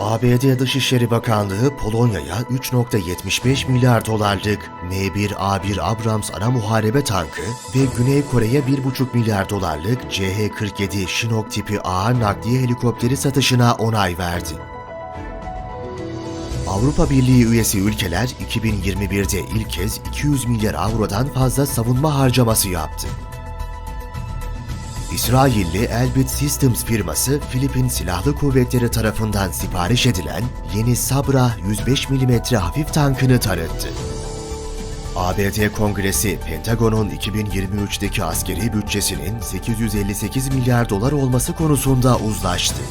ABD Dışişleri Bakanlığı Polonya'ya 3.75 milyar dolarlık M1A1 Abrams ana muharebe tankı ve Güney Kore'ye 1.5 milyar dolarlık CH-47 Chinook tipi ağır nakliye helikopteri satışına onay verdi. Avrupa Birliği üyesi ülkeler 2021'de ilk kez 200 milyar avrodan fazla savunma harcaması yaptı. İsrailli Elbit Systems firması Filipin Silahlı Kuvvetleri tarafından sipariş edilen yeni Sabra 105 mm hafif tankını tanıttı. ABD Kongresi, Pentagon'un 2023'teki askeri bütçesinin 858 milyar dolar olması konusunda uzlaştı.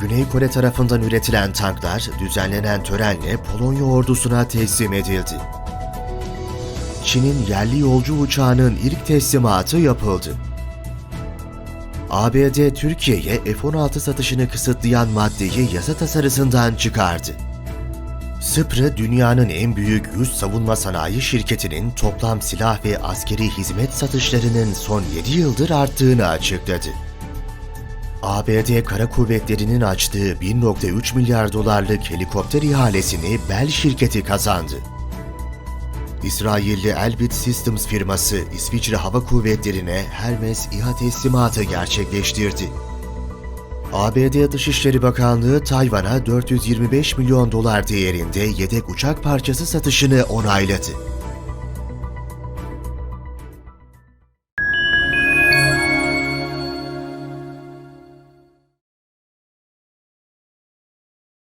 Güney Kore tarafından üretilen tanklar düzenlenen törenle Polonya ordusuna teslim edildi. Çin'in yerli yolcu uçağının ilk teslimatı yapıldı. ABD Türkiye'ye F-16 satışını kısıtlayan maddeyi yasa tasarısından çıkardı. Sıprı, dünyanın en büyük 100 savunma sanayi şirketinin toplam silah ve askeri hizmet satışlarının son 7 yıldır arttığını açıkladı. ABD Kara Kuvvetleri'nin açtığı 1.3 milyar dolarlık helikopter ihalesini Bell şirketi kazandı. İsrailli Elbit Systems firması İsviçre Hava Kuvvetleri'ne Hermes İHA teslimatı gerçekleştirdi. ABD Dışişleri Bakanlığı Tayvan'a 425 milyon dolar değerinde yedek uçak parçası satışını onayladı.